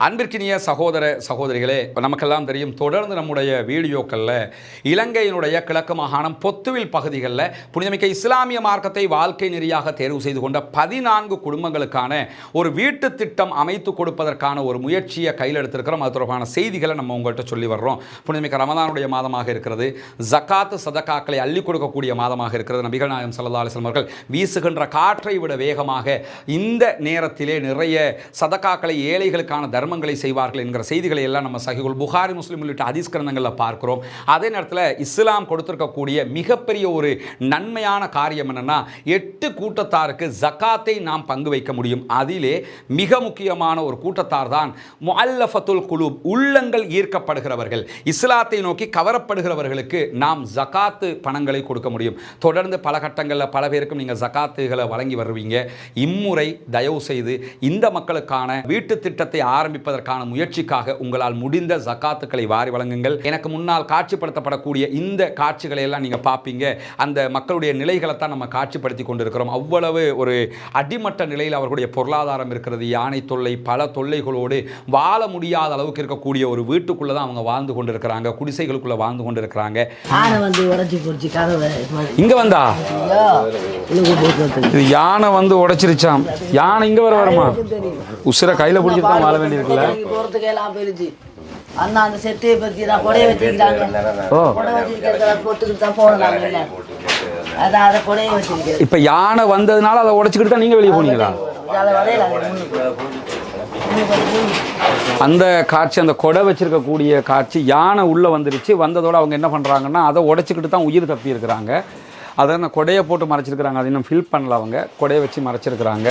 அன்பிற்கினிய சகோதர சகோதரிகளே நமக்கெல்லாம் தெரியும் தொடர்ந்து நம்முடைய வீடியோக்களில் இலங்கையினுடைய கிழக்கு மாகாணம் பொத்துவில் பகுதிகளில் புனிதமிக்க இஸ்லாமிய மார்க்கத்தை வாழ்க்கை நெறியாக தேர்வு செய்து கொண்ட பதினான்கு குடும்பங்களுக்கான ஒரு வீட்டு திட்டம் அமைத்து கொடுப்பதற்கான ஒரு முயற்சியை கையில் எடுத்திருக்கிறோம். அது தொடர்பான செய்திகளை நம்ம உங்கள்கிட்ட சொல்லி வர்றோம். புனிதமிக்க ரமதானுடைய மாதமாக இருக்கிறது. ஜக்காத்து சதக்காக்களை அள்ளி கொடுக்கக்கூடிய மாதமாக இருக்கிறது. நபிகள் நாயம் சல்லா அலிஸ்லாம் அவர்கள் வீசுகின்ற காற்றை விட வேகமாக இந்த நேரத்திலே நிறைய சதக்காக்களை ஏழைகளுக்கான தர்மங்களை செய்வார்கள் என்கிற செய்திகளை எல்லாம் நம்ம சகிகுல் புகாரி முஸ்லீம் உள்ளிட்ட ஹதீஸ் கிரந்தங்களில் பார்க்கிறோம். அதே நேரத்தில் இஸ்லாம் கொடுத்திருக்கக்கூடிய மிகப்பெரிய ஒரு நன்மையான காரியம் என்னென்னா எட்டு கூட்டத்தாருக்கு ஜக்காத்தை நாம் பங்கு வைக்க முடியும். அதிலே மிக முக்கியமான ஒரு கூட்டத்தார் தான் முஅல்லஃபத்துல் குழு உள்ளங்கள் ஈர்க்கப்படுகிறவர்கள். இஸ்லாத்தை நோக்கி கவரப்படுகிறவர்களுக்கு நாம் ஜகாத்து பணங்களை கொடுக்க முடியும். தொடர்ந்து பல கட்டங்களில் பல பேருக்கும் நீங்கள் ஜகாத்துகளை வழங்கி வருவீங்க. இம்முறை தயவு செய்து இந்த மக்களுக்கான வீட்டு திட்டத்தை ஆரம்பி ஆரம்பிப்பதற்கான முயற்சிக்காக உங்களால் முடிந்த ஜகாத்துக்களை வாரி வழங்குங்கள். எனக்கு முன்னால் காட்சிப்படுத்தப்படக்கூடிய இந்த காட்சிகளை எல்லாம் நீங்கள் பார்ப்பீங்க அந்த மக்களுடைய நிலைகளை தான் நம்ம காட்சிப்படுத்தி கொண்டிருக்கிறோம். அவ்வளவு ஒரு அடிமட்ட நிலையில் அவர்களுடைய பொருளாதாரம் இருக்கிறது. யானை தொல்லை பல தொல்லைகளோடு வாழ முடியாத அளவுக்கு இருக்கக்கூடிய ஒரு வீட்டுக்குள்ளே தான் அவங்க வாழ்ந்து கொண்டிருக்கிறாங்க. குடிசைகளுக்குள்ளே வாழ்ந்து கொண்டிருக்கிறாங்க. இங்கே வந்தா? இது யானை வந்து உடைச்சிருச்சாம். யானை இங்கே வர வருமா? உசுரை கையில் பிடிச்சிட்டு தான் வாழ வேண்டியிருக்குல்ல போறதுக்கு எல்லாம் போயிருச்சு. அண்ணா அந்த செத்தையை பத்தி நான் கொடைய வச்சிருக்காங்க ஓ. கொடை வச்சிருக்கிறத போட்டுக்கிட்டு தான் போனோம் இல்லை அதான் அதை கொடைய வச்சிருக்கேன் இப்போ யானை வந்ததுனால அதை உடைச்சிக்கிட்டு தான் நீங்கள் வெளியே போனீங்களா. அந்த காட்சி அந்த கொடை வச்சிருக்கக்கூடிய காட்சி யானை உள்ளே வந்துருச்சு. வந்ததோட அவங்க என்ன பண்ணுறாங்கன்னா அதை உடைச்சிக்கிட்டு தான் உயிர் தப்பி இருக்கிறாங்க. அதை கொடையை போட்டு மறைச்சிருக்கிறாங்க. அதை இன்னும் ஃபில் பண்ணல அவங்க. கொடையை வச்சு மறைச்சிருக்கிறாங்க.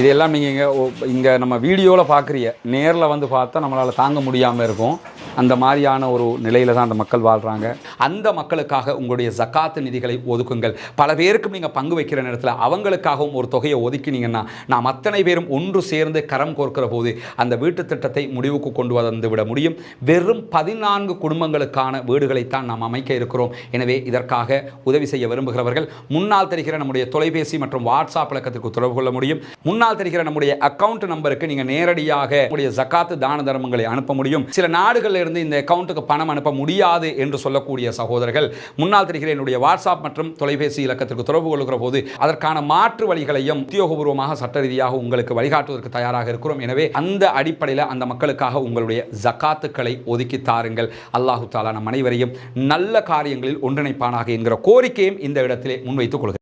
இதெல்லாம் நீங்கள் இங்கே இங்கே நம்ம வீடியோவில் பார்க்குறீங்க நேரில் வந்து பார்த்தா நம்மளால் தாங்க முடியாமல் இருக்கும். அந்த மாதிரியான ஒரு நிலையில் தான் அந்த மக்கள் வாழ்கிறாங்க அந்த மக்களுக்காக உங்களுடைய ஜக்காத்து நிதிகளை ஒதுக்குங்கள். பல பேருக்கும் நீங்கள் பங்கு வைக்கிற நேரத்தில் அவங்களுக்காகவும் ஒரு தொகையை ஒதுக்கினீங்கன்னா நாம் அத்தனை பேரும் ஒன்று சேர்ந்து கரம் கோர்க்கிற போது அந்த வீட்டு திட்டத்தை முடிவுக்கு கொண்டு வந்து விட முடியும். வெறும் பதினான்கு குடும்பங்களுக்கான வீடுகளைத்தான் நாம் அமைக்க இருக்கிறோம். எனவே இதற்காக உதவி செய்ய விரும்புகிறவர்கள் முன்னால் தெரிகிற நம்முடைய தொலைபேசி மற்றும் வாட்ஸ்அப் இலக்கத்திற்கு தொடர்பு கொள்ள முடியும். முன்னால் தெரிகிற நம்முடைய அக்கவுண்ட் நம்பருக்கு நீங்கள் நேரடியாக உங்களுடைய ஜக்காத்து தான தர்மங்களை அனுப்ப முடியும். சில நாடுகளில் இருந்து இந்த அக்கௌண்ட்டுக்கு பணம் அனுப்ப முடியாது என்று சொல்லக்கூடிய சகோதரர்கள் முன்னால் தெரிகிற என்னுடைய வாட்ஸ்அப் மற்றும் தொலைபேசி இலக்கத்திற்கு தொடர்பு கொள்கிற போது அதற்கான மாற்று வழிகளையும் உத்தியோகபூர்வமாக சட்ட ரீதியாக உங்களுக்கு வழிகாட்டுவதற்கு தயாராக இருக்கிறோம். எனவே அந்த அடிப்படையில் அந்த மக்களுக்காக உங்களுடைய ஜக்காத்துக்களை ஒதுக்கி தாருங்கள். அல்லாஹு தாலா நம் அனைவரையும் நல்ல காரியங்களில் ஒன்றிணைப்பானாக என்கிற கோரிக்கையும் இந்த இடத்திலே முன்வைத்துக் கொள்கிறேன்.